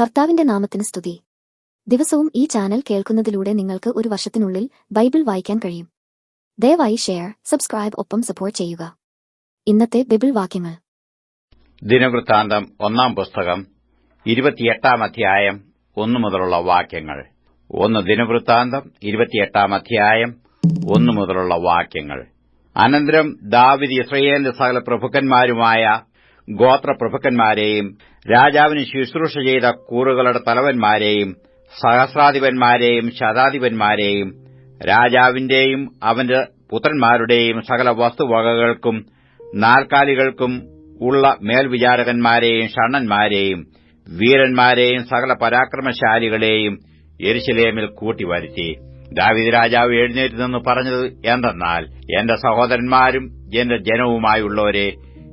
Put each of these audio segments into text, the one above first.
കർത്താവിന്റെ നാമത്തിന് സ്തുതി. ദിവസവും ഈ ചാനൽ കേൾക്കുന്നതിലൂടെ നിങ്ങൾക്ക് ഒരു വർഷത്തിനുള്ളിൽ ബൈബിൾ വായിക്കാൻ കഴിയും. ദയവായി ഷെയർ സബ്സ്ക്രൈബ് ഒപ്പം സപ്പോർട്ട് ചെയ്യുക. ഇന്നത്തെ ബൈബിൾ വാക്യങ്ങൾ. ദിനവൃത്താന്തം ഒന്നാം പുസ്തകം ഇരുപത്തിയെട്ടാം അധ്യായം ഒന്നു മുതലുള്ള വാക്യങ്ങൾ. ഒന്ന് ദിനവൃത്താന്തം ഇരുപത്തിയെട്ടാം അധ്യായം ഒന്നു മുതലുള്ള വാക്യങ്ങൾ. അനന്തരം ദാവിദ് ഇസ്രയേലിന്റെ സകല പ്രഭുക്കന്മാരുമായ ഗോത്രപ്രഭുക്കന്മാരെയും രാജാവിന് ശുശ്രൂഷ ചെയ്ത കൂറുകളുടെ തലവന്മാരെയും സഹസ്രാധിപന്മാരെയും ശതാധിപന്മാരെയും രാജാവിന്റെയും അവന്റെ പുത്രന്മാരുടെയും സകല വസ്തുവകകൾക്കും നാൽക്കാലികൾക്കും ഉള്ള മേൽവിചാരകന്മാരെയും ഷണ്ണന്മാരെയും വീരന്മാരെയും സകല പരാക്രമശാലികളെയും എരിശിലേമിൽ കൂട്ടിവരുത്തി. ദാവിദ് രാജാവ് എഴുന്നേറ്റ് നിന്ന് പറഞ്ഞത് എന്തെന്നാൽ എന്റെ സഹോദരന്മാരും എന്റെ ജനവുമായുള്ളവരെ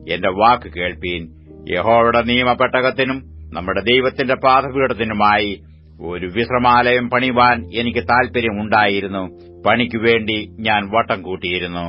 എന്റെ വാക്ക് കേൾപ്പീൻ. യഹോവയുടെ നിയമപ്പെട്ടകത്തിനും നമ്മുടെ ദൈവത്തിന്റെ പാദപീഠത്തിനുമായി ഒരു വിശ്രമാലയം പണിവാൻ എനിക്ക് താൽപര്യമുണ്ടായിരുന്നു പണിക്കുവേണ്ടി ഞാൻ വട്ടം കൂട്ടിയിരുന്നു.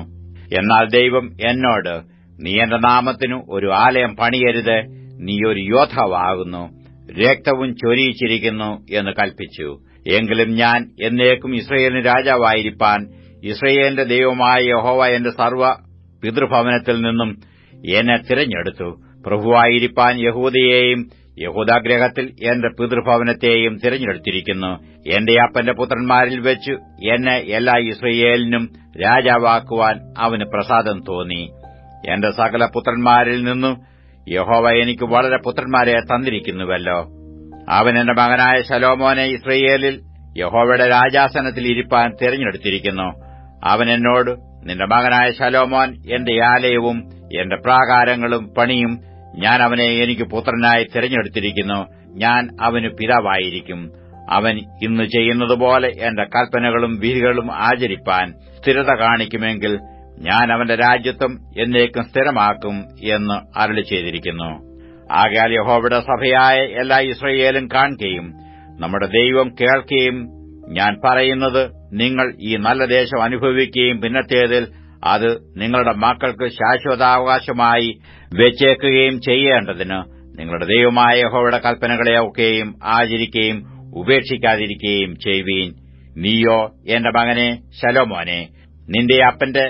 എന്നാൽ ദൈവം എന്നോട് നീ എന്റെ നാമത്തിനു ഒരു ആലയം പണിയരുത്. നീ ഒരു യോദ്ധാവാകുന്നു. രക്തവും ചൊരിയിച്ചിരിക്കുന്നു എന്ന് കൽപ്പിച്ചു. എങ്കിലും ഞാൻ എന്നേക്കും ഇസ്രയേലിന് രാജാവായിരിക്കാൻ ഇസ്രയേലിന്റെ ദൈവമായ യഹോവ എന്റെ സർവ പിതൃഭവനത്തിൽ നിന്നും എന്നെ തിരഞ്ഞെടുത്തു. പ്രഭുവായിരിക്കാൻ യഹൂദയെയും യഹൂദാഗ്രഹത്തിൽ എന്റെ പിതൃഭവനത്തെയും തിരഞ്ഞെടുത്തിരിക്കുന്നു. എന്റെ അപ്പന്റെ പുത്രന്മാരിൽ വെച്ചു എന്നെ എല്ലാ ഇസ്രയേലിനും രാജാവാക്കുവാൻ അവന് പ്രസാദം തോന്നി. എന്റെ സകല പുത്രന്മാരിൽ നിന്നും യഹോവ എനിക്ക് വളരെ പുത്രന്മാരെ തന്നിരിക്കുന്നുവല്ലോ. അവൻ എന്റെ മകനായ ശലോമോനെ ഇസ്രയേലിൽ യഹോവയുടെ രാജാസനത്തിൽ ഇരിപ്പാൻ തിരഞ്ഞെടുത്തിരിക്കുന്നു. അവൻ എന്നോട് നിന്റെ മകനായ ശലോമോൻ എന്റെ ആലയവും എന്റെ പ്രാകാരങ്ങളും പണിയും ഞാൻ അവനെ എനിക്ക് പുത്രനായി തിരഞ്ഞെടുത്തിരിക്കുന്നു. ഞാൻ അവന് പിതാവായിരിക്കും. അവൻ ഇന്ന് ചെയ്യുന്നതുപോലെ എന്റെ കൽപ്പനകളും വിധികളും ആചരിപ്പാൻ സ്ഥിരത കാണിക്കുമെങ്കിൽ ഞാൻ അവന്റെ രാജ്യത്വം എന്നേക്കും സ്ഥിരമാക്കും എന്ന് അരളി ചെയ്തിരിക്കുന്നു. ആകയാൽ യഹോവയുടെ സഭയായ എല്ലാ ഇസ്രയേലും കാണുകയും നമ്മുടെ ദൈവം കേൾക്കുകയും ഞാൻ പറയുന്നത് നിങ്ങൾ ഈ നല്ല ദേശം അനുഭവിക്കുകയും പിന്നത്തേതിൽ അത് നിങ്ങളുടെ മക്കൾക്ക് ശാശ്വതാവകാശമായി വെച്ചേക്കുകയും ചെയ്യേണ്ടതിന് നിങ്ങളുടെ ദൈവമായ ഹോയുടെ കൽപ്പനകളെ ഒക്കെയും ആചരിക്കുകയും ഉപേക്ഷിക്കാതിരിക്കുകയും ചെയ്യുവീൻ. നീയോ എന്റെ മകനെ ശലോമോനെ നിന്റെ അപ്പന്റെ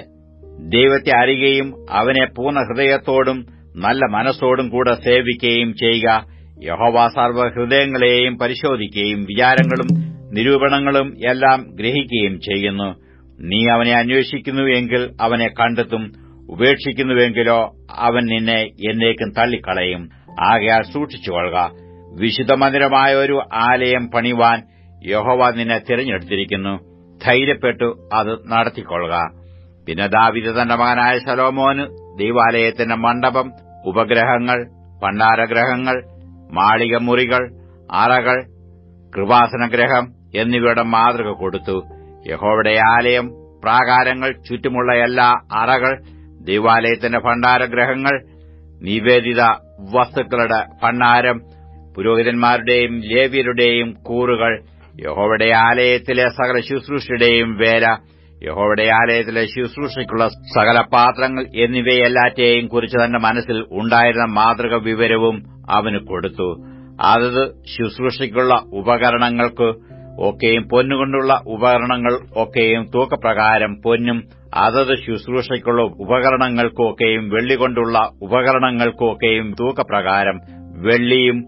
ദൈവത്തെ അറിയുകയും അവനെ പൂർണ ഹൃദയത്തോടും നല്ല മനസ്സോടും കൂടെ സേവിക്കുകയും ചെയ്യുക. യഹോവ സർവഹൃദയങ്ങളെയും പരിശോധിക്കുകയും വിചാരങ്ങളും നിരൂപണങ്ങളും എല്ലാം ഗ്രഹിക്കുകയും ചെയ്യുന്നു. നീ അവനെ അന്വേഷിക്കുന്നു എങ്കിൽ അവനെ കണ്ടെത്തും. ഉപേക്ഷിക്കുന്നുവെങ്കിലോ അവൻ നിന്നെ എന്നേക്കും തള്ളിക്കളയും. ആകയാൽ സൂക്ഷിച്ചുകൊള്ളുക വിശുദ്ധ മന്ദിരമായ ഒരു ആലയം പണിവാൻ യഹോവ നിന്നെ തിരഞ്ഞെടുത്തിരിക്കുന്നു. ധൈര്യപ്പെട്ടു അത് നടത്തിക്കൊള്ളുക. പിന്നെ ദാവിദ തന്റെ മകനായ ശലോമോന് ദൈവാലയത്തിന്റെ മണ്ഡപം ഉപഗ്രഹങ്ങൾ ഭണ്ഡാരഗ്രഹങ്ങൾ മാളികമുറികൾ അറകൾ കൃപാസനഗ്രഹം എന്നിവയുടെ മാതൃക കൊടുത്തു. യഹോവയുടെ ആലയം പ്രാകാരങ്ങൾ ചുറ്റുമുള്ള എല്ലാ അറകൾ ദൈവാലയത്തിന്റെ ഭണ്ഡാരഗ്രഹങ്ങൾ നിവേദിത വസ്തുക്കളുടെ ഭണ്ഡാരം പുരോഹിതന്മാരുടെയും ലേവ്യരുടെയും കൂറുകൾ യഹോവയുടെ ആലയത്തിലെ സകല ശുശ്രൂഷയുടെയും വേല യഹോവയുടെ ആലയത്തിലെ ശുശ്രൂഷയ്ക്കുള്ള സകല പാത്രങ്ങൾ എന്നിവയെല്ലാറ്റെയും കുറിച്ച് തന്റെ മനസ്സിൽ ഉണ്ടായിരുന്ന മാതൃക വിവരവും അവന് കൊടുത്തു. അതത് ശുശ്രൂഷയ്ക്കുള്ള ഉപകരണങ്ങൾക്ക് ഒക്കെയും പൊന്നുകൊണ്ടുള്ള ഉപകരണങ്ങൾ ഒക്കെയും തൂക്കപ്രകാരം പൊന്നും അതത് ശുശ്രൂഷയ്ക്കുള്ള ഉപകരണങ്ങൾക്കൊക്കെയും വെള്ളികൊണ്ടുള്ള ഉപകരണങ്ങൾക്കൊക്കെയും തൂക്കപ്രകാരം വെള്ളിയും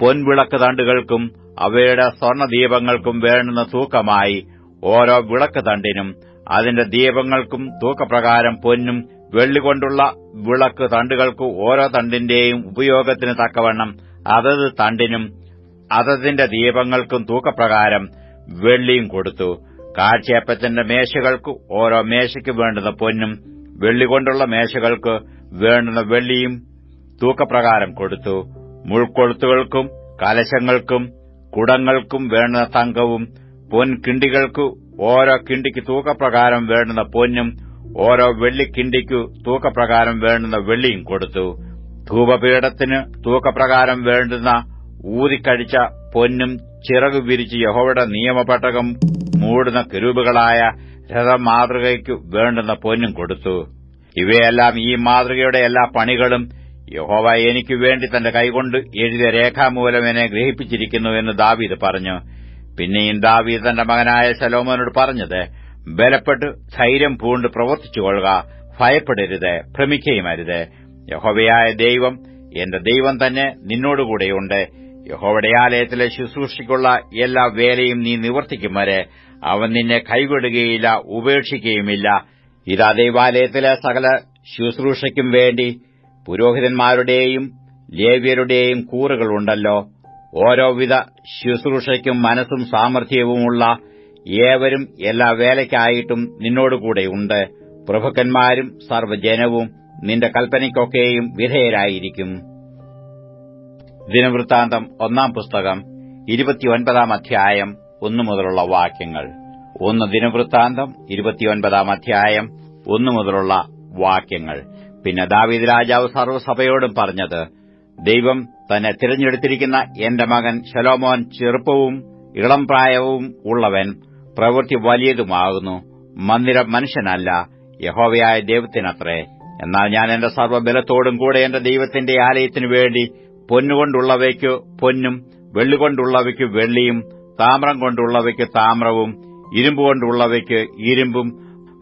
പൊൻവിളക്ക് തണ്ടുകൾക്കും അവയുടെ സ്വർണദീപങ്ങൾക്കും വേണ്ടുന്ന തൂക്കമായി ഓരോ വിളക്ക് തണ്ടിനും അതിന്റെ ദീപങ്ങൾക്കും തൂക്കപ്രകാരം പൊന്നും വെള്ളികൊണ്ടുള്ള വിളക്ക് തണ്ടുകൾക്ക് ഓരോ തണ്ടിന്റെയും ഉപയോഗത്തിന് തക്കവണ്ണം അതത് തണ്ടിനും അതതിന്റെ ദീപങ്ങൾക്കും തൂക്കപ്രകാരം വെള്ളിയും കൊടുത്തു. കാഴ്ചയപ്പത്തിന്റെ മേശകൾക്ക് ഓരോ മേശയ്ക്ക് വേണ്ടുന്ന പൊന്നും വെള്ളി കൊണ്ടുള്ള മേശകൾക്ക് വേണ്ടുന്ന വെള്ളിയും തൂക്കപ്രകാരം കൊടുത്തു. മുൾക്കൊളുത്തുകൾക്കും കലശങ്ങൾക്കും കുടങ്ങൾക്കും വേണ്ടുന്ന തങ്കവും പൊൻകിണ്ടികൾക്കു ഓരോ കിണ്ടിക്ക് തൂക്കപ്രകാരം വേണ്ടുന്ന പൊന്നും ഓരോ വെള്ളിക്കിണ്ടിക്കു തൂക്കപ്രകാരം വേണ്ടുന്ന വെള്ളിയും കൊടുത്തു. ധൂപപീഠത്തിന് തൂക്കപ്രകാരം വേണ്ടുന്ന ഊതിക്കഴിച്ച പൊന്നും ചിറകു വിരിച്ച് യഹോവയുടെ നിയമപട്ടകം മൂടുന്ന കിരൂപുകളായ രഥമാതൃകയ്ക്കു വേണ്ടുന്ന പൊന്നും കൊടുത്തു. ഇവയെല്ലാം ഈ മാതൃകയുടെ എല്ലാ പണികളും യഹോവ എനിക്ക് വേണ്ടി തന്റെ കൈകൊണ്ട് എഴുതിയ രേഖാമൂലം എന്നെ ഗ്രഹിപ്പിച്ചിരിക്കുന്നു എന്ന് ദാവീദ് പറഞ്ഞു. പിന്നെയും ദാവീദ് തന്റെ മകനായ ശലോമോനോട് പറഞ്ഞത് ബലപ്പെട്ട് ധൈര്യം പൂണ്ട് പ്രവർത്തിച്ചുകൊള്ളുക ഭയപ്പെടരുത് ഭ്രമിക്കുകയുമരുത് യഹോവയായ ദൈവം എന്റെ ദൈവം തന്നെ നിന്നോടുകൂടെയുണ്ട്. യഹോവയുടെ ആലയത്തിലെ ശുശ്രൂഷയ്ക്കുള്ള എല്ലാ വേലയും നീ നിവർത്തിക്കും വരെ അവൻ നിന്നെ കൈവിടുകയില്ല ഉപേക്ഷിക്കുകയുമില്ല. ഇതാ ദൈവാലയത്തിലെ സകല ശുശ്രൂഷയ്ക്കും വേണ്ടി പുരോഹിതന്മാരുടെയും ലേവ്യരുടെയും കൂറുകളുണ്ടല്ലോ ഓരോവിധ ശുശ്രൂഷയ്ക്കും മനസ്സും സാമർഥ്യവുമുള്ള ഏവരും എല്ലാ വേലയ്ക്കായിട്ടും നിന്നോടുകൂടെയുണ്ട് പ്രഭുക്കന്മാരും സർവജനവും നിന്റെ കൽപ്പനയ്ക്കൊക്കെയും വിധേയരായിരിക്കും. ദിനവൃത്താന്തം ഒന്നാം പുസ്തകം ഇരുപത്തിയൊൻപതാം അധ്യായം ഒന്നു മുതലുള്ള വാക്യങ്ങൾ. ഒന്ന് ദിനവൃത്താന്തം ഇരുപത്തിയൊൻപതാം അധ്യായം ഒന്നു മുതലുള്ള വാക്യങ്ങൾ. പിന്നെ ദാവീദ് രാജാവ് സർവസഭയോടും പറഞ്ഞത് ദൈവം തന്നെ തിരഞ്ഞെടുത്തിരിക്കുന്ന എന്റെ മകൻ ശലോമോൻ ചെറുപ്പവും ഇളം പ്രായവും ഉള്ളവൻ പ്രവൃത്തി വലിയതുമാകുന്നു. മന്ദിരം മനുഷ്യനല്ല യഹോവയായ ദൈവത്തിനത്രേ. എന്നാൽ ഞാൻ എന്റെ സർവബലത്തോടും കൂടെ എന്റെ ദൈവത്തിന്റെ ആലയത്തിനു വേണ്ടി പൊന്നുകൊണ്ടുള്ളവയ്ക്കു പൊന്നും വെള്ളികൊണ്ടുള്ളവയ്ക്കു വെള്ളിയും താമ്രം കൊണ്ടുള്ളവയ്ക്ക് താമ്രവും ഇരുമ്പ് കൊണ്ടുള്ളവയ്ക്ക് ഇരുമ്പും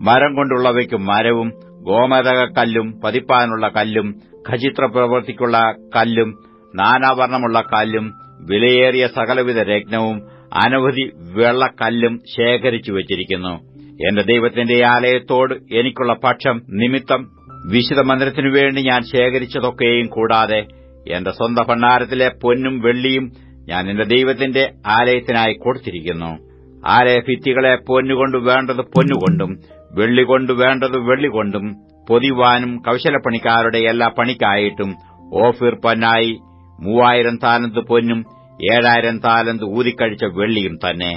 മരം കൊണ്ടുള്ളവയ്ക്ക് മരവും ഗോമതകക്കല്ലും പതിപ്പാനുള്ള കല്ലും ഖചിത്ര പ്രവൃത്തിക്കുള്ള കല്ലും നാനാവർണമുള്ള കല്ലും വിലയേറിയ സകലവിധ രത്നവും അനവധി വെള്ളക്കല്ലും ശേഖരിച്ചു വച്ചിരിക്കുന്നു. എന്റെ ദൈവത്തിന്റെ ആലയത്തോട് എനിക്കുള്ള പക്ഷം നിമിത്തം വിശുദ്ധ മന്ദിരത്തിനു വേണ്ടി ഞാൻ ശേഖരിച്ചതൊക്കെയും കൂടാതെ എന്റെ സ്വന്തം ഭണ്ഡാരത്തിലെ പൊന്നും വെള്ളിയും ഞാൻ എന്റെ ദൈവത്തിന്റെ ആലയത്തിനായി കൊടുത്തിരിക്കുന്നു. ആലയ ഭിത്തികളെ പൊന്നുകൊണ്ട് വേണ്ടത് പൊന്നുകൊണ്ടും വെള്ളികൊണ്ട് വേണ്ടത് വെള്ളികൊണ്ടും പൊതിവാനും കൗശലപ്പണിക്കാരുടെ എല്ലാ പണിക്കായിട്ടും ഓഫീർ പൊന്നായി മൂവായിരം താലന്ത് പൊന്നും ഏഴായിരം താലന്ത് ഊതിക്കഴിച്ച വെള്ളിയും തന്നെ.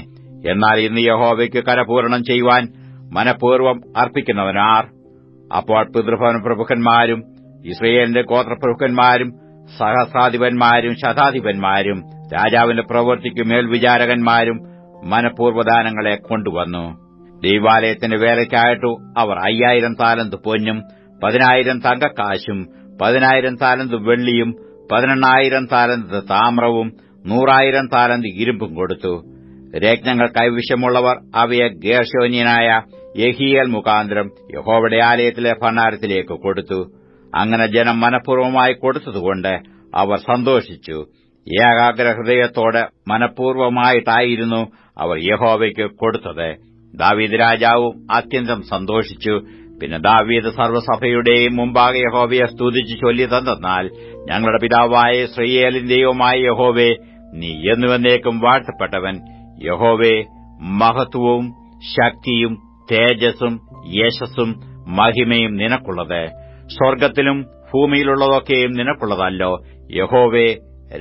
എന്നാൽ ഇന്ന് യഹോവയ്ക്ക് കരപൂരണം ചെയ്യുവാൻ മനഃപൂർവം അർപ്പിക്കുന്നവനാർ. അപ്പോൾ പിതൃഭവന പ്രഭുക്കന്മാരും ഇസ്രയേലിന്റെ ഗോത്രപ്രഭുക്കന്മാരും സഹസ്രാധിപന്മാരും ശതാധിപന്മാരും രാജാവിന്റെ പ്രവൃത്തിക്ക് മേൽവിചാരകന്മാരും മനഃപൂർവദാനങ്ങളെ കൊണ്ടുവന്നു. ദൈവാലയത്തിന്റെ വേലയ്ക്കായിട്ടു അവർ അയ്യായിരം താലന്ത് പൊന്നും പതിനായിരം തങ്കക്കാശും പതിനായിരം താലന്ത് വെള്ളിയും പതിനെണ്ണായിരം താലന്ത് താമ്രവും നൂറായിരം താലന്ത് ഇരുമ്പും കൊടുത്തു. രത്നങ്ങൾ കൈവശമുള്ളവർ അവയെ ഗേർശോന്യനായ യഹിയൽ മുഖാന്തരം യഹോവയുടെ ആലയത്തിലെ ഭണ്ഡാരത്തിലേക്ക് കൊടുത്തു. അങ്ങനെ ജനം മനഃപൂർവമായി കൊടുത്തതുകൊണ്ട് അവർ സന്തോഷിച്ചു. ഏകാഗ്ര ഹൃദയത്തോടെ മനഃപൂർവമായിട്ടായിരുന്നു അവർ യഹോവയ്ക്ക് കൊടുത്തത്. ദാവീദ് രാജാവും അത്യന്തം സന്തോഷിച്ചു. പിന്നെ ദാവീദ് സർവസഭയുടെയും മുമ്പാകെ യഹോവയെ സ്തുതിച്ച് ചൊല്ലി തന്നാൽ ഞങ്ങളുടെ പിതാവായ ശ്രീയേലിന്റെയുമായ യഹോവേ നീ എന്നുവന്നേക്കും വാഴ്ത്തപ്പെട്ടവൻ. യഹോവേ മഹത്വവും ശക്തിയും തേജസ്സും യശസ്സും മഹിമയും നിനക്കുള്ളത്. സ്വർഗത്തിലും ഭൂമിയിലുള്ളതൊക്കെയും നിനക്കുള്ളതല്ലോ. യഹോവേ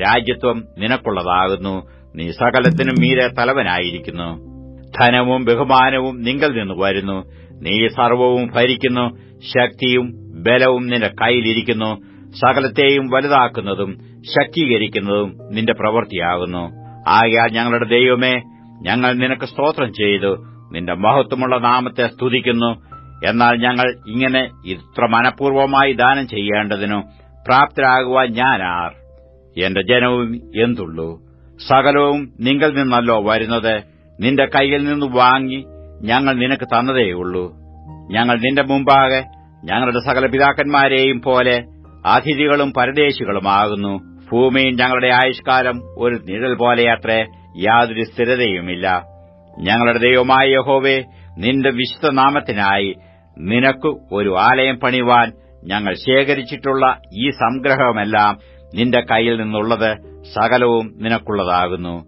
രാജ്യത്വം നിനക്കുള്ളതാകുന്നു. നീ സകലത്തിനും മീരെ തലവനായിരിക്കുന്നു. ധനവും ബഹുമാനവും നിങ്കൽ നിന്ന് വരുന്നു. നീ സർവവും ഭരിക്കുന്നു. ശക്തിയും ബലവും നിന്റെ കയ്യിലിരിക്കുന്നു. സകലത്തെയും വലുതാക്കുന്നതും ശക്തീകരിക്കുന്നതും നിന്റെ പ്രവൃത്തിയാകുന്നു. ആകയാൽ ഞങ്ങളുടെ ദൈവമേ ഞങ്ങൾ നിനക്ക് സ്തോത്രം ചെയ്തു. നിന്റെ മഹത്വമുള്ള നാമത്തെ സ്തുതിക്കുന്നു. എന്നാൽ ഞങ്ങൾ ഇങ്ങനെ ഇത്ര മനഃപൂർവമായി ദാനം ചെയ്യേണ്ടതിനു പ്രാപ്തരാകുവാൻ ഞാനാർ എന്റെ ജനവും എന്തുള്ളൂ? സകലവും നിങ്ങൾ നിന്നല്ലോ വരുന്നത്. നിന്റെ കൈയിൽ നിന്ന് വാങ്ങി ഞങ്ങൾ നിനക്ക് തന്നതേയുള്ളൂ. ഞങ്ങൾ നിന്റെ മുമ്പാകെ ഞങ്ങളുടെ സകല പിതാക്കന്മാരെയും പോലെ അതിഥികളും പരദേശികളുമാകുന്നു. ഭൂമിയിൽ ഞങ്ങളുടെ ആയുഷ്കാലം ഒരു നിഴൽ പോലെയത്രേ. യാതൊരു സ്ഥിരതയുമില്ല. ഞങ്ങളുടെ ദൈവമായ യഹോവേ നിന്റെ വിശുദ്ധ നാമത്തിനായി നിനക്ക് ഒരു ആലയം പണിവാൻ ഞങ്ങൾ ശേഖരിച്ചിട്ടുള്ള ഈ സംഗ്രഹമെല്ലാം നിന്റെ കയ്യിൽ നിന്നുള്ളത് സകലവും നിനക്കുള്ളതാകുന്നു.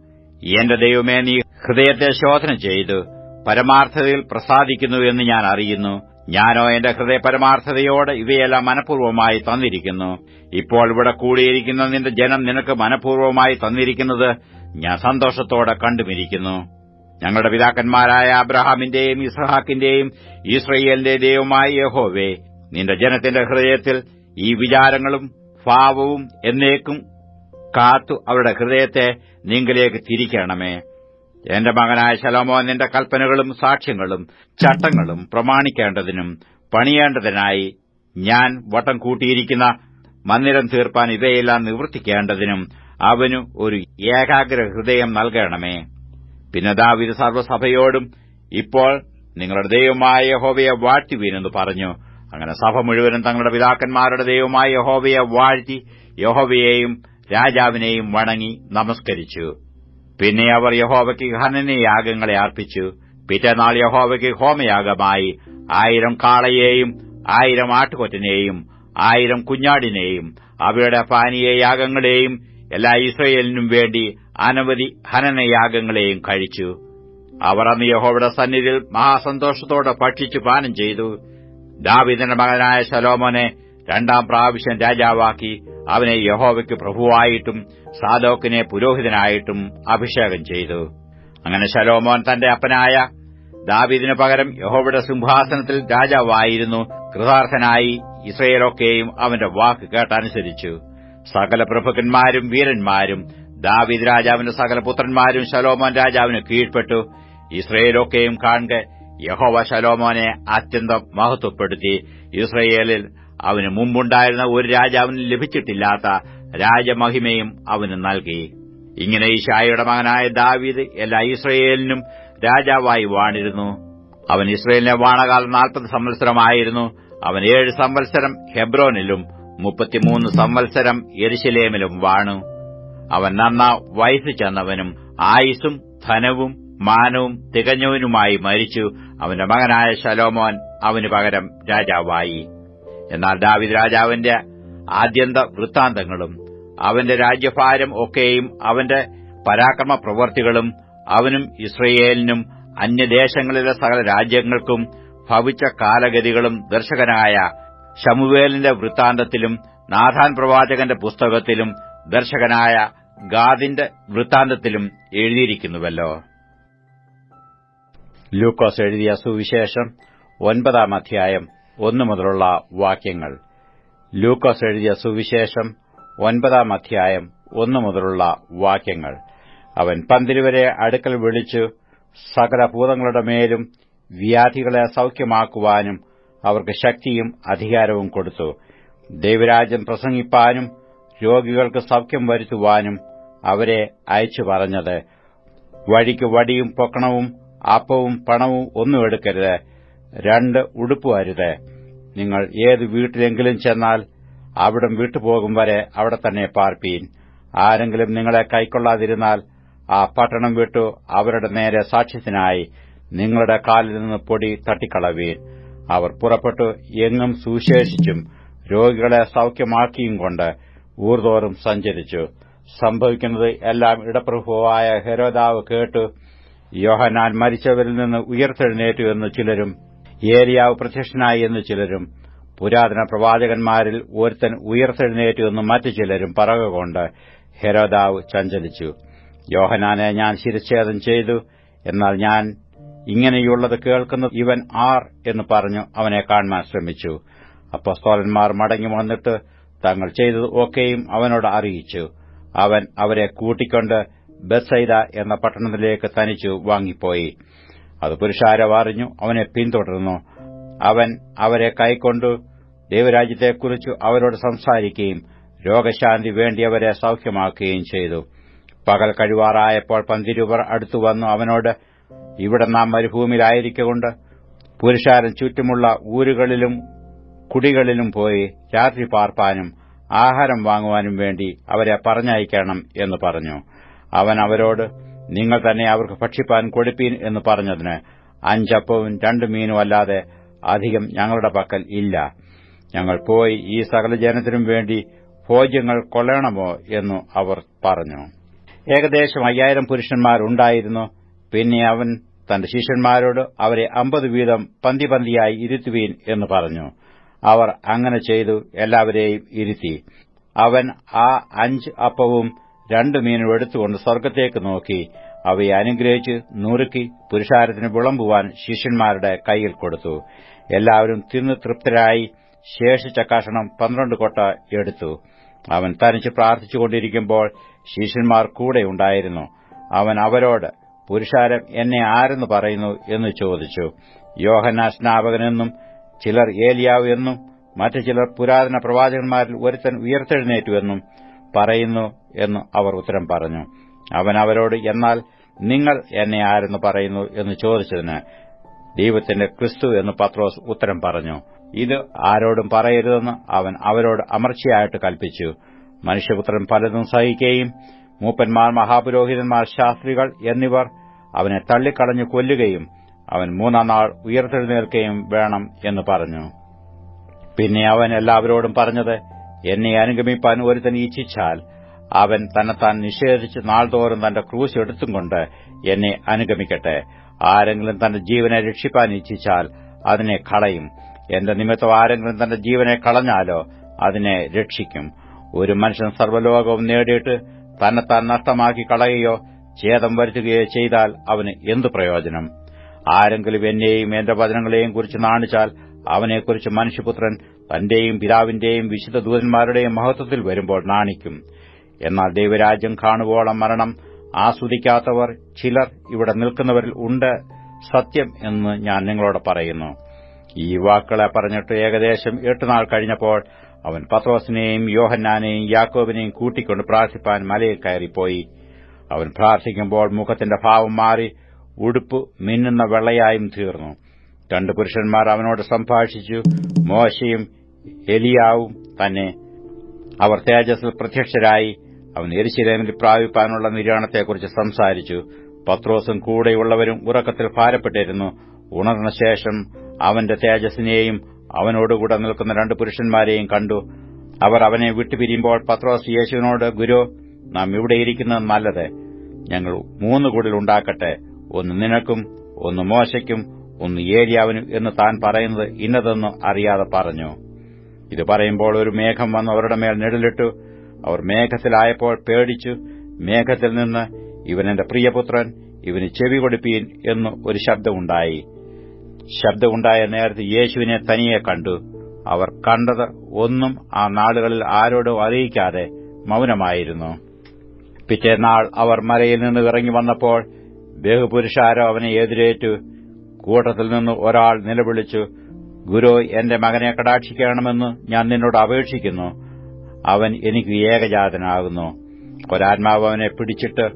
എന്റെ ദൈവമേ നീ ഹൃദയത്തെ ശോധന ചെയ്തു. പരമാർത്ഥതയിൽ പ്രസാദിക്കുന്നു എന്ന് ഞാൻ അറിയുന്നു. ഞാനോ എന്റെ ഹൃദയ പരമാർത്ഥതയോട് ഇവയെല്ലാം മനഃപൂർവമായി തന്നിരിക്കുന്നു. ഇപ്പോൾ ഇവിടെ കൂടിയിരിക്കുന്ന നിന്റെ ജനം നിനക്ക് മനഃപൂർവമായി തന്നിരിക്കുന്നത് ഞാൻ സന്തോഷത്തോടെ കണ്ടുമിരിക്കുന്നു. ഞങ്ങളുടെ പിതാക്കന്മാരായ അബ്രഹാമിന്റെയും ഇസ്ഹാക്കിന്റെയും ഇസ്രയേലിന്റെ ദൈവമായ യഹോവേ നിന്റെ ജനത്തിന്റെ ഹൃദയത്തിൽ ഈ വിചാരങ്ങളും ഭാവവും എന്നേക്കും കാത്തു അവരുടെ ഹൃദയത്തെ നിങ്ങളിലേക്ക് തിരിക്കണമേ. എന്റെ മകനായ ശലോമോ നിന്റെ കൽപ്പനകളും സാക്ഷ്യങ്ങളും ചട്ടങ്ങളും പ്രമാണിക്കേണ്ടതിനും പണിയേണ്ടതിനായി ഞാൻ വട്ടം കൂട്ടിയിരിക്കുന്ന മന്ദിരം തീർപ്പാൻ ഇവയെല്ലാം നിവർത്തിക്കേണ്ടതിനും അവനു ഒരു ഏകാഗ്ര ഹൃദയം നൽകണമേ. പിന്നെ ദാവിദ് സർവസഭയോടും ഇപ്പോൾ നിങ്ങളുടെ ദൈവമായ യഹോവയെ വാഴ്ത്തിവീനെന്ന് പറഞ്ഞു. അങ്ങനെ സഭ മുഴുവനും തങ്ങളുടെ പിതാക്കന്മാരുടെ ദൈവമായ യഹോവയെ വാഴ്ത്തി യഹോവയെയും രാജാവിനെയും വണങ്ങി നമസ്കരിച്ചു. പിന്നെ അവർ യഹോവയ്ക്ക് ഹനനയാഗങ്ങളെ അർപ്പിച്ചു. പിറ്റേനാൾ യഹോവയ്ക്ക് ഹോമയാഗമായി ആയിരം കാളയെയും ആയിരം ആട്ടുകൊറ്റനെയും ആയിരം കുഞ്ഞാടിനെയും അവയുടെ പാനീയയാഗങ്ങളെയും എല്ലാ ഇസ്രയേലിനും വേണ്ടി അനവധി ഹനനയാഗങ്ങളെയും കഴിച്ചു. അവർ അന്ന് യഹോവയുടെ സന്നിധിയിൽ മഹാസന്തോഷത്തോടെ ഭക്ഷിച്ചു പാനം ചെയ്തു. ദാവിദിന്റെ മകനായ ശലോമോനെ രണ്ടാം പ്രാവശ്യം രാജാവാക്കി അവനെ യഹോവയ്ക്ക് പ്രഭുവായിട്ടും സാദോക്കിനെ പുരോഹിതനായിട്ടും അഭിഷേകം ചെയ്തു. അങ്ങനെ ശലോമോൻ തന്റെ അപ്പനായ ദാവീദിനു പകരം യഹോവയുടെ സിംഹാസനത്തിൽ രാജാവായിരുന്നു. കൃതാർത്ഥനായി ഇസ്രയേലൊക്കെയും അവന്റെ വാക്ക് കേട്ടനുസരിച്ചു. സകല പ്രഭുക്കന്മാരും വീരന്മാരും ദാവീദ് രാജാവിന്റെ സകല പുത്രന്മാരും ശലോമോൻ രാജാവിന് കീഴ്പ്പെട്ടു. ഇസ്രയേലൊക്കെയും കാണുക യഹോവ ശലോമോനെ അത്യന്തം മഹത്വപ്പെടുത്തി. ഇസ്രയേലിൽ അവന് മുമ്പുണ്ടായിരുന്ന ഒരു രാജാവിന് ലഭിച്ചിട്ടില്ലാത്ത രാജമഹിമയും അവന് നൽകി. ഇങ്ങനെ ഈശായയുടെ മകനായ ദാവീദ് എല്ലാ ഇസ്രയേലിനും രാജാവായി വാണിരുന്നു. അവൻ ഇസ്രയേലിനെ വാണകാലം നാൽപ്പത് സംവത്സരമായിരുന്നു. അവൻ ഏഴ് സംവത്സരം ഹെബ്രോനിലും മുപ്പത്തിമൂന്ന് സംവത്സരം എരിശിലേമിലും വാണു. അവൻ നന്ന വയസ്സ് ചെന്നവനും ആയുസും ധനവും മാനവും തികഞ്ഞവനുമായി മരിച്ചു. അവന്റെ മകനായ ശലോമോൻ അവന് പകരം രാജാവായി. എന്നാൽ ദാവിദ് രാജാവിന്റെ ആദ്യന്ത വൃത്താന്തങ്ങളും അവന്റെ രാജ്യഭാരം ഒക്കെയും അവന്റെ പരാക്രമ പ്രവൃത്തികളും അവനും ഇസ്രയേലിനും അന്യദേശങ്ങളിലെ സകല രാജ്യങ്ങൾക്കും ഭവിച്ച കാലഗതികളും ദർശകനായ ശമുവേലിന്റെ വൃത്താന്തത്തിലും നാഥാൻ പ്രവാചകന്റെ പുസ്തകത്തിലും ദർശകനായ ഗാദിന്റെ വൃത്താന്തത്തിലും എഴുതിയിരിക്കുന്നുവല്ലോ. ലൂക്കോസ് എഴുതിയ സുവിശേഷം ഒൻപതാം അധ്യായം ഒന്നു മുതലുള്ള വാക്യങ്ങൾ. ലൂക്കോസ് എഴുതിയ സുവിശേഷം ഒൻപതാം അധ്യായം ഒന്നു മുതലുള്ള വാക്യങ്ങൾ. അവൻ പന്തിരുവരെ അടുക്കൽ വിളിച്ചു സകല ഭൂതങ്ങളുടെ മേലും വ്യാധികളെ സൌഖ്യമാക്കുവാനും അവർക്ക് ശക്തിയും അധികാരവും കൊടുത്തു. ദൈവരാജ്യം പ്രസംഗിപ്പാനും രോഗികൾക്ക് സൌഖ്യം വരുത്തുവാനും അവരെ അയച്ചു പറഞ്ഞത്. വഴിക്ക് വടിയും പൊക്കണവും അപ്പവും പണവും ഒന്നും എടുക്കരുത്. രണ്ട് ഉടുപ്പ് അരുത്. നിങ്ങൾ ഏത് വീട്ടിലെങ്കിലും ചെന്നാൽ അവിടം വിട്ടുപോകും വരെ അവിടെ തന്നെ പാർപ്പീൻ. ആരെങ്കിലും നിങ്ങളെ കൈക്കൊള്ളാതിരുന്നാൽ ആ പട്ടണം വിട്ടു അവരുടെ നേരെ സാക്ഷ്യത്തിനായി നിങ്ങളുടെ കാലിൽ നിന്ന് പൊടി തട്ടിക്കളവീൻ. അവർ പുറപ്പെട്ടു എങ്ങും സുശേഷിച്ചും രോഗികളെ സൌഖ്യമാക്കിയും കൊണ്ട് ഊർതോറും സഞ്ചരിച്ചു. സംഭവിക്കുന്നത് എല്ലാം ഇടപ്രഭുവായ ഹെരോദാവ് കേട്ടു യോഹനാൻ മരിച്ചവരിൽ നിന്ന് ഉയർത്തെഴുന്നേറ്റു എന്ന് ചിലരും ഏലിയാവ് പ്രത്യക്ഷനായി എന്ന് ചിലരും പുരാതന പ്രവാചകന്മാരിൽ ഒരുത്തൻ ഉയർത്തെഴുന്നേറ്റു എന്ന് മറ്റു ചിലരും പറകൊണ്ട് ഹെരോദാവ് ചഞ്ചലിച്ചു. യോഹനാനെ ഞാൻ ശിരച്ഛേദം ചെയ്തു എന്നാൽ ഞാൻ ഇങ്ങനെയുള്ളത് കേൾക്കുന്ന ഇവൻ ആർ എന്ന് പറഞ്ഞു അവനെ കാണുവാൻ ശ്രമിച്ചു. അപ്പസ്തോലന്മാർ മടങ്ങി വന്നിട്ട് തങ്ങൾ ചെയ്തത് ഒക്കെയും അവനോട് അറിയിച്ചു. അവൻ അവരെ കൂട്ടിക്കൊണ്ട് ബസൈദ എന്ന പട്ടണത്തിലേക്ക് തനിച്ചു വാങ്ങിപ്പോയി. അത് പുരുഷാരവറിഞ്ഞു അവനെ പിന്തുടർന്നു. അവൻ അവരെ കൈക്കൊണ്ടു ദൈവരാജ്യത്തെക്കുറിച്ച് അവരോട് സംസാരിക്കുകയും രോഗശാന്തി വേണ്ടിയവരെ സൌഖ്യമാക്കുകയും ചെയ്തു. പകൽ കഴിവാറായപ്പോൾ പന്തിരൂപർ അടുത്തു വന്നു അവനോട് ഇവിടെ നാം മരുഭൂമിയിലായിരിക്കൊണ്ട് പുരുഷാരൻ ചുറ്റുമുള്ള ഊരുകളിലും കുടികളിലും പോയി രാത്രി പാർപ്പാനും ആഹാരം വാങ്ങുവാനും വേണ്ടി അവരെ പറഞ്ഞയക്കണം എന്ന് പറഞ്ഞു. അവൻ അവരോട് നിങ്ങൾ തന്നെ അവർക്ക് ഭക്ഷിപ്പാൻ കൊടുപ്പീൻ എന്ന് പറഞ്ഞതിന് അഞ്ചപ്പവും രണ്ടു മീനും അല്ലാതെ അധികം ഞങ്ങളുടെ പക്കൽ ഇല്ല. ഞങ്ങൾ പോയി ഈ സകല ജനത്തിനും വേണ്ടി ഭോജ്യങ്ങൾ കൊള്ളണമോ എന്നു അവർ പറഞ്ഞു. ഏകദേശം അയ്യായിരം പുരുഷന്മാരുണ്ടായിരുന്നു പിന്നെ അവൻ തന്റെ ശിഷ്യന്മാരോട് അവരെ അമ്പത് വീതം പന്തി പന്തിയായി ഇരുത്തുവീൻ എന്ന് പറഞ്ഞു. അവർ അങ്ങനെ ചെയ്തു എല്ലാവരെയും ഇരുത്തി. അവൻ ആ അഞ്ച് അപ്പവും രണ്ടു മീനും എടുത്തുകൊണ്ട് സ്വർഗത്തേക്ക് നോക്കി. അവയെ അനുഗ്രഹിച്ച് നുറുക്കി പുരുഷാരത്തിന് വിളമ്പുവാൻ ശിഷ്യന്മാരുടെ കൈയിൽ കൊടുത്തു. എല്ലാവരും തിന്നു തൃപ്തരായി ശേഷിച്ച കഷണം പന്ത്രണ്ട് കൊട്ട എടുത്തു. അവൻ തനിച്ച് പ്രാർത്ഥിച്ചുകൊണ്ടിരിക്കുമ്പോൾ ശിഷ്യന്മാർ കൂടെയുണ്ടായിരുന്നു അവൻ അവരോട് പുരുഷാരം എന്നെ ആരെന്ന് പറയുന്നു? എന്ന് ചോദിച്ചു. യോഹന്നാ സ്നാപകനെന്നും ചിലർ ഏലിയാവ് എന്നും മറ്റു ചിലർ പുരാതന പ്രവാചകന്മാരിൽ ഒരുത്തൻ ഉയർത്തെഴുന്നേറ്റുവെന്നും പറയുന്നു എന്ന് അവർ ഉത്തരം പറഞ്ഞു. അവൻ അവരോട് എന്നാൽ നിങ്ങൾ എന്നെ ആരെന്ന് പറയുന്നു? എന്ന് ചോദിച്ചതിന് ദൈവത്തിന്റെ ക്രിസ്തു എന്ന് പത്രോസ് ഉത്തരം പറഞ്ഞു. ഇത് ആരോടും പറയരുതെന്ന് അവൻ അവരോട് അമർച്ചയായിട്ട് കൽപ്പിച്ചു. മനുഷ്യപുത്രൻ പലതും സഹിക്കുകയും മൂപ്പന്മാർ മഹാപുരോഹിതന്മാർ ശാസ്ത്രികൾ എന്നിവർ അവനെ തള്ളിക്കളഞ്ഞു കൊല്ലുകയും അവൻ മൂന്നാം നാൾ ഉയർത്തെഴുന്നേൽക്കുകയും വേണം എന്ന് പറഞ്ഞു. പിന്നെ അവൻ എല്ലാവരോടും പറഞ്ഞത് എന്നെ അനുഗമിപ്പാൻ ഒരുത്തൻ ഇച്ഛിച്ചാൽ അവൻ തന്നെത്താൻ നിഷേധിച്ച് നാൾതോറും തന്റെ ക്രൂശ് എടുത്തും കൊണ്ട് എന്നെ അനുഗമിക്കട്ടെ. ആരെങ്കിലും തന്റെ ജീവനെ രക്ഷിപ്പാൻ ഇച്ഛിച്ചാൽ അതിനെ കളയും. എന്റെ നിമിത്തം ആരെങ്കിലും തന്റെ ജീവനെ കളഞ്ഞാലോ അതിനെ രക്ഷിക്കും. ഒരു മനുഷ്യൻ സർവലോകവും നേടിയിട്ട് തന്നെത്താൻ നഷ്ടമാക്കി കളയുകയോ ഛേദം വരുത്തുകയോ ചെയ്താൽ അവന് എന്തു പ്രയോജനം? ആരെങ്കിലും എന്നെയും എന്റെ വചനങ്ങളെയും കുറിച്ച് നാണിച്ചാൽ അവനെക്കുറിച്ച് മനുഷ്യപുത്രൻ തന്റെയും പിതാവിന്റെയും വിശുദ്ധ ദൂതന്മാരുടെയും മഹത്വത്തിൽ വരുമ്പോൾ നാണിക്കും. എന്നാൽ ദൈവരാജ്യം കാണുവോളം മരണം ആസ്വദിക്കാത്തവർ ചിലർ ഇവിടെ നിൽക്കുന്നവരിൽ ഉണ്ട് സത്യം എന്ന് ഞാൻ നിങ്ങളോട് പറയുന്നു. ഈ വാക്കുകളെ പറഞ്ഞിട്ട് ഏകദേശം എട്ടുനാൾ കഴിഞ്ഞപ്പോൾ അവൻ പത്രോസിനെയും യോഹന്നാനെയും യാക്കോബിനെയും കൂട്ടിക്കൊണ്ട് പ്രാർത്ഥിപ്പാൻ മലയിൽ കയറിപ്പോയി. അവൻ പ്രാർത്ഥിക്കുമ്പോൾ മുഖത്തിന്റെ ഭാവം മാറി ഉടുപ്പ് മിന്നുന്ന വെള്ളയായും തീർന്നു. രണ്ടു പുരുഷന്മാർ അവനോട് സംഭാഷിച്ചു മോശയും എലിയാവും തന്നെ. അവർ തേജസ്സിൽ പ്രത്യക്ഷരായി. അവൻ എരിശിലേമിൽ പ്രാപിപ്പാനുള്ള നിര്യാണത്തെക്കുറിച്ച് സംസാരിച്ചു. പത്രോസും കൂടെയുള്ളവരും ഉറക്കത്തിൽ ഭാരപ്പെട്ടിരുന്നു. ഉണർന്ന ശേഷം അവന്റെ തേജസ്സിനെയും അവനോടുകൂടെ നിൽക്കുന്ന രണ്ട് പുരുഷന്മാരെയും കണ്ടു. അവർ അവനെ വിട്ടുപിരിയുമ്പോൾ പത്രോസ് യേശുവിനോട് ഗുരു നാം ഇവിടെയിരിക്കുന്നത് നല്ലത്. ഞങ്ങൾ മൂന്ന് കൂടുതൽ ഉണ്ടാക്കട്ടെ. ഒന്ന് നിനക്കും ഒന്ന് മോശയ്ക്കും ഒന്ന് ഏരിയാവിനും എന്ന് താൻ പറയുന്നത് ഇന്നതെന്ന് അറിയാതെ പറഞ്ഞു. ഇത് പറയുമ്പോൾ ഒരു മേഘം വന്ന് അവരുടെ മേൽ നെടിലിട്ടു അവർ മേഘത്തിലായപ്പോൾ പേടിച്ചു. മേഘത്തിൽ നിന്ന് ഇവൻ എന്റെ പ്രിയപുത്രൻ ഇവന് ചെവി കൊടുപ്പീൻ എന്ന് ഒരു ശബ്ദമുണ്ടായി. ശബ്ദമുണ്ടായ നേരത്തെ യേശുവിനെ തനിയെ കണ്ടു. അവർ കണ്ടത് ഒന്നും ആ നാളുകളിൽ ആരോടും അറിയിക്കാതെ മൗനമായിരുന്നു. പിറ്റേനാൾ അവർ മലയിൽ നിന്ന് ഇറങ്ങി വന്നപ്പോൾ ബഹുപുരുഷാരോ എതിരേറ്റു. കൂട്ടത്തിൽ നിന്ന് ഒരാൾ നിലവിളിച്ചു ഗുരു എന്റെ മകനെ കടാക്ഷിക്കണമെന്ന് ഞാൻ നിന്നോട് അപേക്ഷിക്കുന്നു. അവൻ എനിക്ക് ഏകജാതനാകുന്നു. ഒരാത്മാവ് അവനെ പിടിച്ചിട്ട്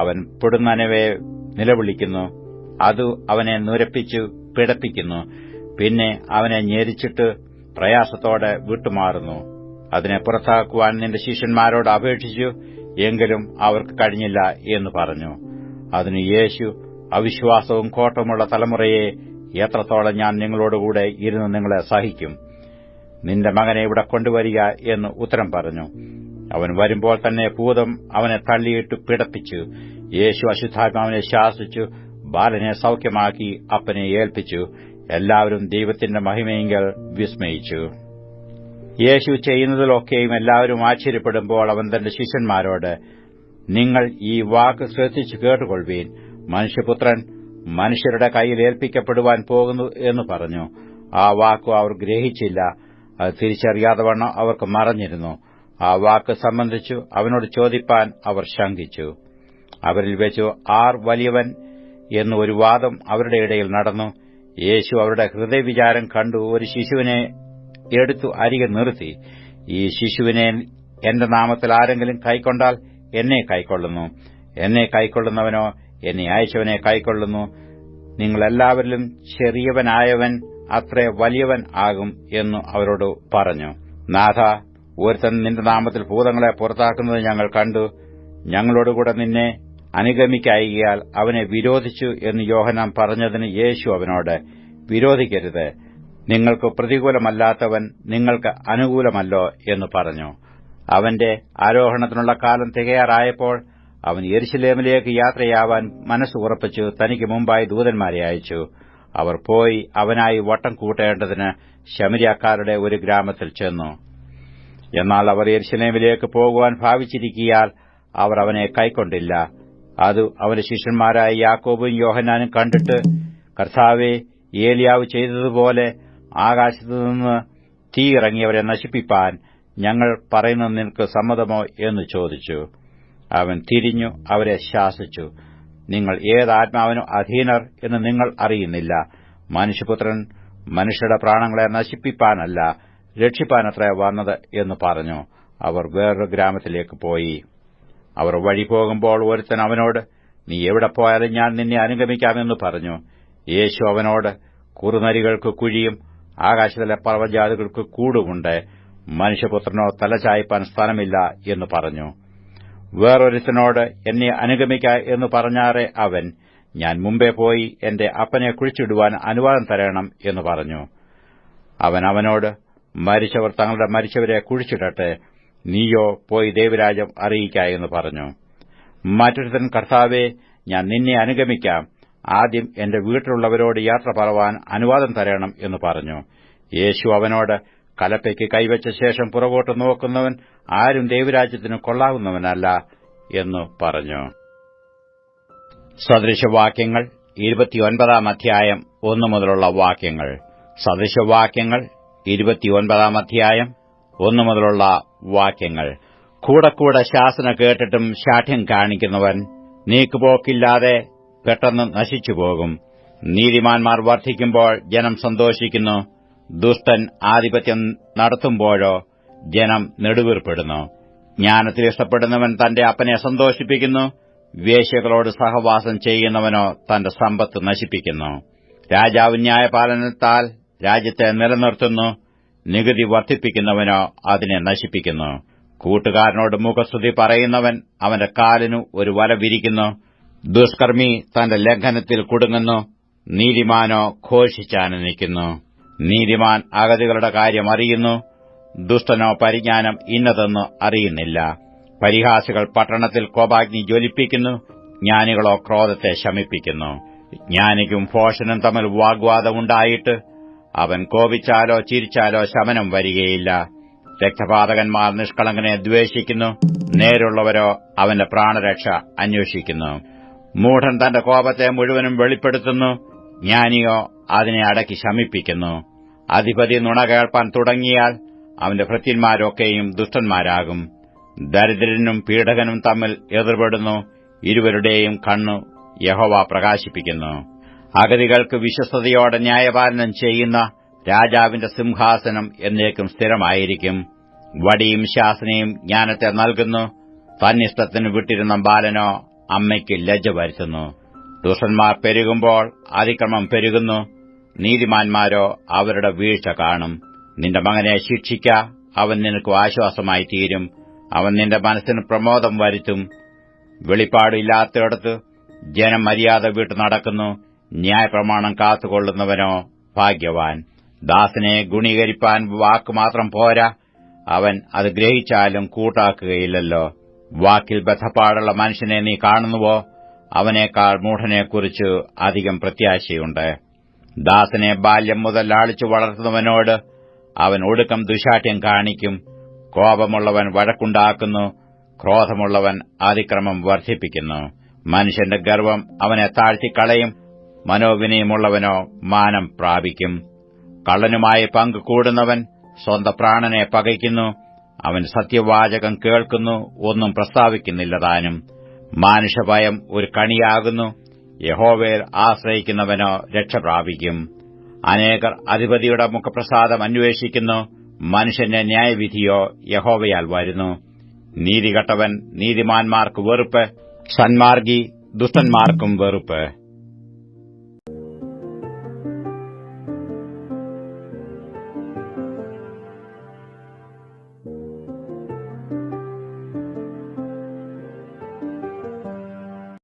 അവൻ പെടുന്നനവെ നിലവിളിക്കുന്നു. അത് അവനെ നുരപ്പിച്ചു പിടപ്പിക്കുന്നു. പിന്നെ അവനെ ഞെരിച്ചിട്ട് പ്രയാസത്തോടെ വിട്ടുമാറുന്നു. അതിനെ പുറത്താക്കുവാൻ നിന്റെ ശിഷ്യന്മാരോട് അപേക്ഷിച്ചു എങ്കിലും അവർക്ക് കഴിഞ്ഞില്ല എന്ന് പറഞ്ഞു. അതിന് യേശു അവിശ്വാസവും കോട്ടമുള്ള തലമുറയെ എത്രത്തോളം ഞാൻ നിങ്ങളോടുകൂടെ ഇരുന്ന് നിങ്ങളെ സഹിക്കും? നിന്റെ മകനെ ഇവിടെ കൊണ്ടുവരിക എന്ന് ഉത്തരം പറഞ്ഞു. അവൻ വരുമ്പോൾ തന്നെ ഭൂതം അവനെ തള്ളിയിട്ട് പിടപ്പിച്ചു. യേശു അശുദ്ധാത്മാവിനെ ശാസിച്ചു. ബാലനെ സൌഖ്യമാക്കി അപ്പനെ ഏൽപ്പിച്ചു. എല്ലാവരും ദൈവത്തിന്റെ മഹിമയെങ്കിൽ വിസ്മയിച്ചു. യേശു ചെയ്യുന്നതിലൊക്കെയും എല്ലാവരും ആശ്ചര്യപ്പെടുമ്പോൾ അവൻ തന്റെ ശിഷ്യന്മാരോട് നിങ്ങൾ ഈ വാക്ക് ശ്രദ്ധിച്ചു കേട്ടുകൊള്ളുവീൻ. മനുഷ്യപുത്രൻ മനുഷ്യരുടെ കയ്യിൽ ഏൽപ്പിക്കപ്പെടുവാൻ പോകുന്നു എന്ന് പറഞ്ഞു. ആ വാക്കു അവർ ഗ്രഹിച്ചില്ല. അത് തിരിച്ചറിയാതെ വണ്ണം അവർക്ക് മറഞ്ഞിരുന്നു. ആ വാക്ക് സംബന്ധിച്ചു അവനോട് ചോദിപ്പാൻ അവർ ശങ്കിച്ചു. അവരിൽ വെച്ചു ആർ വലിയവൻ എന്ന് ഒരു വാദം അവരുടെ ഇടയിൽ നടന്നു. യേശു അവരുടെ ഹൃദയവിചാരം കണ്ടു. ഒരു ശിശുവിനെ എടുത്തു അരികെ നിർത്തി. ഈ ശിശുവിനെ എന്റെ നാമത്തിൽ ആരെങ്കിലും കൈക്കൊണ്ടാൽ എന്നെ കൈക്കൊള്ളുന്നു. എന്നെ കൈക്കൊള്ളുന്നവനോ എന്നെ അയച്ചവനെ കൈക്കൊള്ളുന്നു. നിങ്ങളെല്ലാവരിലും ചെറിയവനായവൻ അത്രേ വലിയവൻ ആകും എന്നു അവരോട് പറഞ്ഞു. നാഥ ഒരുത്തൻ നിന്റെ നാമത്തിൽ ഭൂതങ്ങളെ പുറത്താക്കുന്നത് ഞങ്ങൾ കണ്ടു. ഞങ്ങളോടുകൂടെ നിന്നെ അനുഗമിക്കായികയാൽ അവനെ വിരോധിച്ചു എന്ന് യോഹനാൻ പറഞ്ഞതിന് യേശു അവനോട് വിരോധിക്കരുത്. നിങ്ങൾക്ക് പ്രതികൂലമല്ലാത്തവൻ നിങ്ങൾക്ക് അനുകൂലമല്ലോ എന്ന് പറഞ്ഞു. അവന്റെ ആരോഹണത്തിനുള്ള കാലം തികയാറായപ്പോൾ അവൻ യെരുശലേമിലേക്ക് യാത്രയാവാൻ മനസ്സ് ഉറപ്പിച്ചു തനിക്ക് മുമ്പായി ദൂതന്മാരെ അയച്ചു. അവർ പോയി അവനായി വട്ടം കൂട്ടേണ്ടതിന് ശമരിയാക്കാരുടെ ഒരു ഗ്രാമത്തിൽ ചെന്നു. എന്നാൽ അവർ യെരുശലേമിലേക്ക് പോകുവാൻ ഭാവിച്ചിരിക്കിയാൽ അവർ അവനെ കൈക്കൊണ്ടില്ല. അത് അവന്റെ ശിഷ്യന്മാരായ യാക്കോബും യോഹനാനും കണ്ടിട്ട് കർത്താവെ ഏലിയാവ് ചെയ്തതുപോലെ ആകാശത്തുനിന്ന് തീ ഇറങ്ങിയവരെ നശിപ്പിപ്പാൻ ഞങ്ങൾ പറയുന്നത് നിനക്ക് സമ്മതമോ എന്ന് ചോദിച്ചു. അവൻ തിരിഞ്ഞു അവരെ ശാസിച്ചു. നിങ്ങൾ ഏത് ആത്മാവിനും അധീനർ എന്ന് നിങ്ങൾ അറിയുന്നില്ല. മനുഷ്യപുത്രൻ മനുഷ്യരുടെ പ്രാണങ്ങളെ നശിപ്പിപ്പാനല്ല രക്ഷിപ്പാനത്ര വന്നത് എന്ന് പറഞ്ഞു. അവർ വേറൊരു ഗ്രാമത്തിലേക്ക് പോയി. അവർ വഴി പോകുമ്പോൾ ഒരുത്തൻ അവനോട് നീ എവിടെ പോയാലും ഞാൻ നിന്നെ അനുഗമിക്കാമെന്ന് പറഞ്ഞു. യേശു അവനോട് കുറുനരികൾക്ക് കുഴിയും ആകാശത്തിലെ പർവജാതികൾക്ക് കൂടുമുണ്ട്. മനുഷ്യപുത്രനോ തലചായ്പാൻ സ്ഥലമില്ല എന്ന് പറഞ്ഞു. വേറൊരുത്തനോട് എന്നെ അനുഗമിക്ക എന്ന് പറഞ്ഞാറെ അവൻ ഞാൻ മുമ്പേ പോയി എന്റെ അപ്പനെ കുഴിച്ചിടുവാൻ അനുവാദം തരണം എന്ന് പറഞ്ഞു. അവൻ അവനോട് മരിച്ചവർ തങ്ങളുടെ മരിച്ചവരെ കുഴിച്ചിടട്ടെ നീയോ പോയി ദേവരാജം അറിയിക്ക എന്ന് പറഞ്ഞു. മറ്റൊരുത്തൻ കർത്താവെ ഞാൻ നിന്നെ അനുഗമിക്കാം. ആദ്യം എന്റെ വീട്ടിലുള്ളവരോട് യാത്ര പറവാൻ അനുവാദം തരണം എന്ന് പറഞ്ഞു. യേശു അവനോട് കലപ്പയ്ക്ക് കൈവച്ച ശേഷം പുറകോട്ട് നോക്കുന്നവൻ ആരും ദൈവരാജ്യത്തിന് കൊള്ളാവുന്നവനല്ല എന്ന് പറഞ്ഞു. സദൃശവാക്യങ്ങൾ ഇരുപത്തിയൊൻപതാം അധ്യായം ഒന്നു മുതലുള്ള വാക്യങ്ങൾ. സദൃശവാക്യങ്ങൾ ഇരുപത്തിയൊൻപതാം അധ്യായം ഒന്നു മുതലുള്ള വാക്യങ്ങൾ. കൂടെ കൂടെ ശാസന കേട്ടിട്ടും ശാഠ്യം കാണിക്കുന്നവൻ നീക്കുപോക്കില്ലാതെ പെട്ടെന്ന് നശിച്ചുപോകും. നീതിമാന്മാർ വർദ്ധിക്കുമ്പോൾ ജനം സന്തോഷിക്കുന്നു. ദുഷ്ടൻ ആധിപത്യം നടത്തുമ്പോഴോ ജനം നെടുവീർപ്പെടുന്നു. ജ്ഞാനത്തിൽ ഇഷ്ടപ്പെടുന്നവൻ തന്റെ അപ്പനെ സന്തോഷിപ്പിക്കുന്നു. വേശ്യകളോട് സഹവാസം ചെയ്യുന്നവനോ തന്റെ സമ്പത്ത് നശിപ്പിക്കുന്നു. രാജാവ് ന്യായപാലനത്താൽ രാജ്യത്തെ നിലനിർത്തുന്നു. നികുതി വർദ്ധിപ്പിക്കുന്നവനോ അതിനെ നശിപ്പിക്കുന്നു. കൂട്ടുകാരനോട് മുഖസ്തുതി പറയുന്നവൻ അവന്റെ കാലിനു ഒരു വല വിരിക്കുന്നു. ദുഷ്കർമ്മി തന്റെ ലംഘനത്തിൽ കുടുങ്ങുന്നു. നീതിമാനോ ഘോഷിച്ചാനന്ദിക്കുന്നു നീതിമാൻ അഗതികളുടെ കാര്യം അറിയുന്നു. ദുഷ്ടനോ പരിജ്ഞാനം ഇന്നതെന്ന് അറിയുന്നില്ല. പരിഹാസികൾ പട്ടണത്തിൽ കോപാഗ്നി ജ്വലിപ്പിക്കുന്നു. ജ്ഞാനികളോ ക്രോധത്തെ ശമിപ്പിക്കുന്നു. ജ്ഞാനിക്കും ഭോഷനും തമ്മിൽ വാഗ്വാദമുണ്ടായിട്ട് അവൻ കോപിച്ചാലോ ചിരിച്ചാലോ ശമനം വരികയില്ല. രക്തപാതകന്മാർ നിഷ്കളങ്കനെ ദ്വേഷിക്കുന്നു. നേരുള്ളവരോ അവന്റെ പ്രാണരക്ഷ അന്വേഷിക്കുന്നു. മൂഢൻ തന്റെ കോപത്തെ മുഴുവനും വെളിപ്പെടുത്തുന്നു. ജ്ഞാനിയോ അതിനെ അടക്കി ശമിപ്പിക്കുന്നു. അധിപതി നുണ കേൾപ്പാൻ തുടങ്ങിയാൽ അവന്റെ ഭൃത്യന്മാരൊക്കെയും ദുഷ്ടന്മാരാകും. ദരിദ്രനും പീഡകനും തമ്മിൽ എതിർപെടുന്നു. ഇരുവരുടെയും കണ്ണു യഹോവ പ്രകാശിപ്പിക്കുന്നു. അഗതികൾക്ക് വിശ്വസ്തയോടെ ന്യായപാലനം ചെയ്യുന്ന രാജാവിന്റെ സിംഹാസനം എന്നേക്കും സ്ഥിരമായിരിക്കും. വടിയും ശാസനയും ജ്ഞാനത്തെ നൽകുന്നു. തന്നിഷ്ടത്തിന് വിട്ടിരുന്ന ബാലനോ അമ്മയ്ക്ക് ലജ്ജ വരുത്തുന്നു. ദുഷ്ടന്മാർ പെരുകുമ്പോൾ അതിക്രമം പെരുകുന്നു. നീതിമാന്മാരോ അവരുടെ വീഴ്ച കാണും. നിന്റെ മകനെ ശിക്ഷിക്ക അവൻ നിനക്ക് ആശ്വാസമായി തീരും അവൻ നിന്റെ മനസ്സിന് പ്രമോദം വരുത്തും. വെളിപ്പാടില്ലാത്തയിടത്ത് ജനം മര്യാദ വിട്ടു നടക്കുന്നു. ന്യായപ്രമാണം കാത്തുകൊള്ളുന്നവനോ ഭാഗ്യവാൻ. ദാസിനെ ഗുണീകരിപ്പാൻ വാക്ക് മാത്രം പോരാ. അവൻ അത് ഗ്രഹിച്ചാലും കൂട്ടാക്കുകയില്ലല്ലോ. വാക്കിൽ ബദ്ധപ്പാടുള്ള മനുഷ്യനെ നീ കാണുന്നുവോ? അവനേക്കാൾ മൂഢനെക്കുറിച്ച് അധികം പ്രത്യാശയുണ്ട്. ദാസനെ ബാല്യം മുതൽ ലാളിച്ചു വളർത്തുന്നവനോട് അവൻ ഒടുക്കം ദുശാഠ്യം കാണിക്കും. കോപമുള്ളവൻ വഴക്കുണ്ടാക്കുന്നു ക്രോധമുള്ളവൻ അതിക്രമം വർദ്ധിപ്പിക്കുന്നു. മനുഷ്യന്റെ ഗർവം അവനെ താഴ്ത്തിക്കളയും മനോവിനയമുള്ളവനോ മാനം പ്രാപിക്കും. കള്ളനുമായി പങ്കു കൂടുന്നവൻ സ്വന്തം പ്രാണനെ പകയ്ക്കുന്നു. അവൻ സത്യവാചകം കേൾക്കുന്നു ഒന്നും പ്രസ്താവിക്കുന്നില്ല താനും. മാനുഷഭയം ഒരു കണിയാകുന്നു. യഹോവേൽ ആശ്രയിക്കുന്നവനോ രക്ഷ പ്രാപിക്കും. അനേകർ അധിപതിയുടെ മുഖപ്രസാദം അന്വേഷിക്കുന്നു. മനുഷ്യന്റെ ന്യായവിധിയോ യഹോവയാൽ വരുന്നു. നീതികെട്ടവൻ നീതിമാന്മാർക്ക് വെറുപ്പ് സന്മാർഗി ദുഷ്ടന്മാർക്കും വെറുപ്പ്.